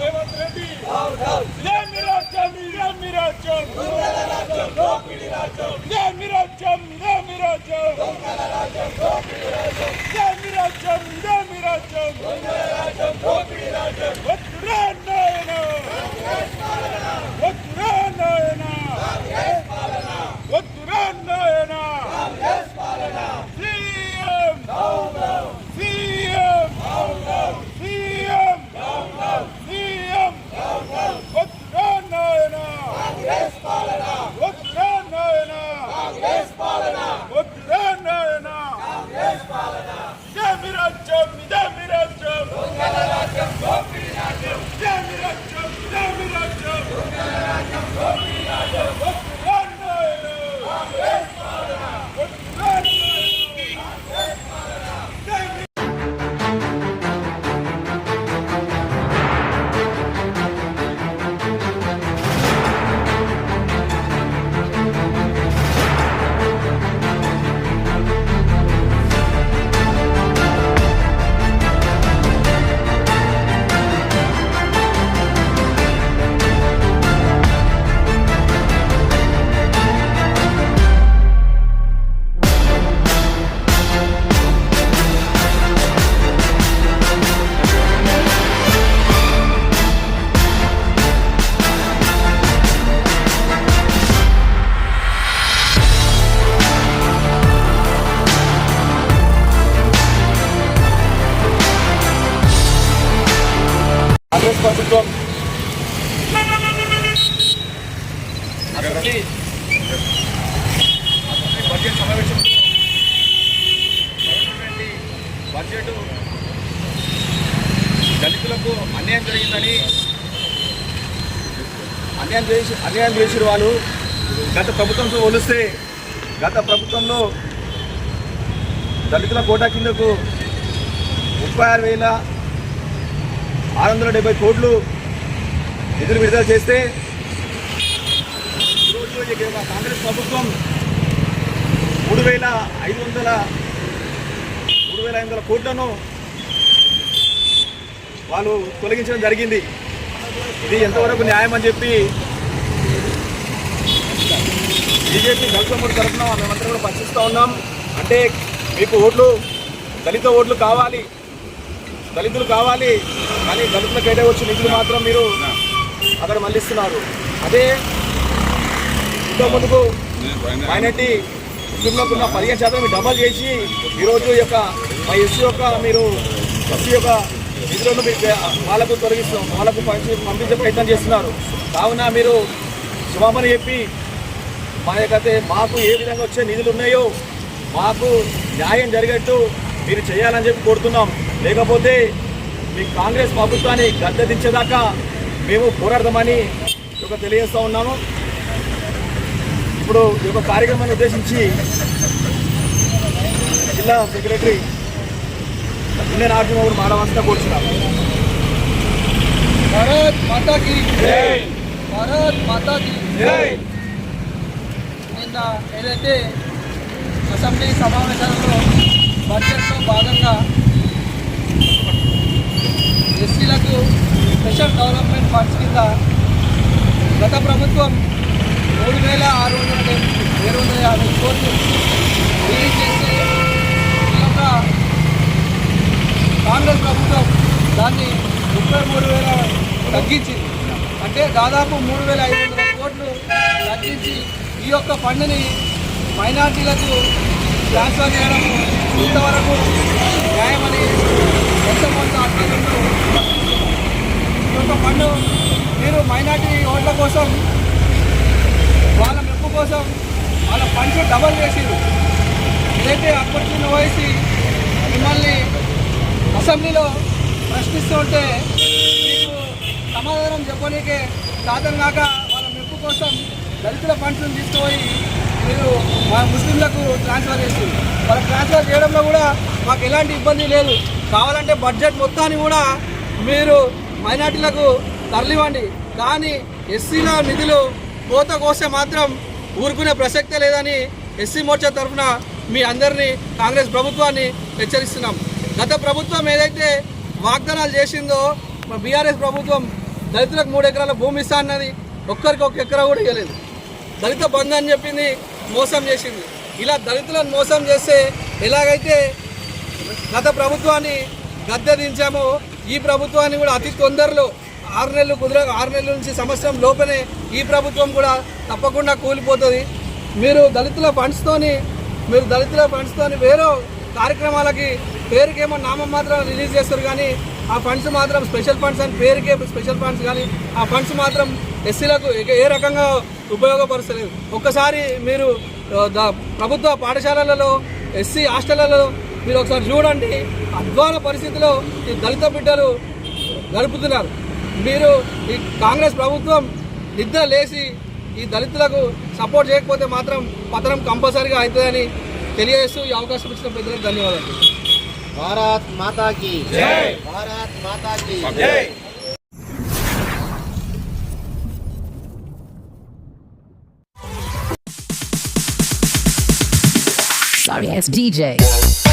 రేవంత్ రెడ్డి. ఇదే మీ రాజ్యం ఇదే మీ రాజ్యం. ఇదే మీ రాజ్యం ఇదే మీ రాజ్యం. ఇదే మీ రాజ్యం ఇదే మీ రాజ్యం. ప్రభుత్వం అసెంబ్లీ అసెంబ్లీ బడ్జెట్ సమావేశంలో బడ్జెట్ దళితులకు అన్యాయం జరిగిందని అన్యాయం చేసి అన్యాయం చేసిన వాళ్ళు. గత ప్రభుత్వంతో పోలిస్తే గత ప్రభుత్వంలో దళితుల కోటా కిందకు ముప్పై ఆరు వేల ఆరు వందల డెబ్బై కోట్లు నిధులు విడుదల చేస్తే ఈరోజు కాంగ్రెస్ ప్రభుత్వం మూడు వేల ఐదు వందల మూడు వేల ఐదు వందల కోట్లను వాళ్ళు తొలగించడం జరిగింది. ఇది ఎంతవరకు న్యాయం అని చెప్పి బీజేపీ దళితముడి తరఫున మేమంతా కూడా ప్రశ్నిస్తూ ఉన్నాం. అంటే మీకు ఓట్లు దళిత ఓట్లు కావాలి. దళితులు కావాలి. కానీ దళితుల కేటే వచ్చే నిధులు మాత్రం మీరు అక్కడ మళ్ళిస్తున్నారు అదే ఇంత ముందుకు మైనార్టీ ముస్లింలకు ఉన్న పదిహేను శాతం మీరు డబల్ చేసి ఈరోజు ఈ యొక్క మా ఎస్సీ యొక్క మీరు ఎస్సీ యొక్క నిధులను వాళ్ళకు తొలగిస్తున్నాం వాళ్ళకు పంచి పంపించే ప్రయత్నం చేస్తున్నారు. కావున మీరు క్షమాపణ చెప్పి మా యొక్క మాకు ఏ విధంగా వచ్చే నిధులు ఉన్నాయో మాకు న్యాయం జరిగేట్టు మీరు చేయాలని చెప్పి కోరుతున్నాం. లేకపోతే మీ కాంగ్రెస్ ప్రభుత్వాన్ని గద్దె దించేదాకా మేము పోరాడదామని ఒక తెలియజేస్తూ ఉన్నాము ఇప్పుడు ఈ యొక్క కార్యక్రమాన్ని ఉద్దేశించి జిల్లా సెక్రటరీ నిన్న నాగరాజు మాడవలసిన కోరుచున్నాము భారత్ మాతా की భారత్ మాతా की నిన్న ఏదైతే అసెంబ్లీ సమావేశాలలో బడ్జెట్లో భాగంగా ఎస్సీలకు స్పెషల్ డెవలప్మెంట్ ఫండ్స్ కింద గత ప్రభుత్వం మూడు వేల ఆరు వందల ఏడు వందల యాభై కోట్లు రిలీజ్ చేసి ఈ యొక్క కాంగ్రెస్ ప్రభుత్వం దాన్ని ముప్పై మూడు వేల తగ్గించింది. అంటే దాదాపు మూడు వేల ఐదు వందల కోట్లు తగ్గించి ఈ యొక్క ఫండ్ని మైనార్టీలకు ట్రాన్స్ఫర్ చేయడం ఇంతవరకు న్యాయమని కొంత అర్థాలను ఈ యొక్క ఫండ్ మీరు మైనార్టీ ఓట్ల కోసం వాళ్ళ మెప్పు కోసం వాళ్ళ ఫండ్స్ డబల్ చేసిరు ఏదైతే అప్పటికి వయసి మిమ్మల్ని అసెంబ్లీలో ప్రశ్నిస్తూ ఉంటే మీకు సమాధానం చెప్పనీకే కాదం కాక వాళ్ళ మెప్పు కోసం దళితుల ఫండ్స్ని తీసుకుపోయి మీరు మా ముస్లింలకు ట్రాన్స్ఫర్ చేస్తుంది వాళ్ళకి ట్రాన్స్ఫర్ చేయడంలో కూడా మాకు ఎలాంటి ఇబ్బంది లేదు. కావాలంటే బడ్జెట్ మొత్తాన్ని కూడా మీరు మైనార్టీలకు తరలివ్వండి. కానీ ఎస్సీల నిధులు కోత కోసే మాత్రం ఊరుకునే ప్రసక్తే లేదని ఎస్సీ మోర్చా తరఫున మీ అందరినీ కాంగ్రెస్ ప్రభుత్వాన్ని హెచ్చరిస్తున్నాం. గత ప్రభుత్వం ఏదైతే వాగ్దానాలు చేసిందో బీఆర్ఎస్ ప్రభుత్వం దళితులకు మూడు ఎకరాల భూమి ఇస్తా అన్నది ఒక్కరికి ఒక ఎకరా కూడా ఇవ్వలేదు దళిత బంధు అని చెప్పింది మోసం చేసింది. ఇలా దళితులను మోసం చేస్తే ఎలాగైతే గత ప్రభుత్వాన్ని గద్దె దించామో ఈ ప్రభుత్వాన్ని కూడా అతి తొందరలో ఆరు నెలలు కుదిర ఆరు నెలల నుంచి సంవత్సరం లోపలే ఈ ప్రభుత్వం కూడా తప్పకుండా కూలిపోతుంది. మీరు దళితుల ఫండ్స్తోని మీరు దళితుల ఫండ్స్తోని వేరే కార్యక్రమాలకి పేరుకేమో నామం మాత్రం రిలీజ్ చేస్తారు కానీ ఆ ఫండ్స్ మాత్రం స్పెషల్ ఫండ్స్ అని పేరుకే స్పెషల్ ఫండ్స్ కానీ ఆ ఫండ్స్ మాత్రం ఎస్సీలకు ఏ రకంగా ఉపయోగపరచలేదు. ఒక్కసారి మీరు ప్రభుత్వ పాఠశాలలలో ఎస్సీ హాస్టళ్ళలో మీరు ఒకసారి చూడండి. అధ్వాన పరిస్థితిలో ఈ దళిత బిడ్డలు గడుపుతున్నారు. మీరు ఈ కాంగ్రెస్ ప్రభుత్వం నిద్ర లేచి ఈ దళితులకు సపోర్ట్ చేయకపోతే మాత్రం పతనం కంపల్సరీగా అవుతుందని తెలియజేస్తూ ఈ అవకాశం ఇచ్చిన పెద్దలకు ధన్యవాదాలు. భారత్ మాతా की భారత్ మాతా sorry, dj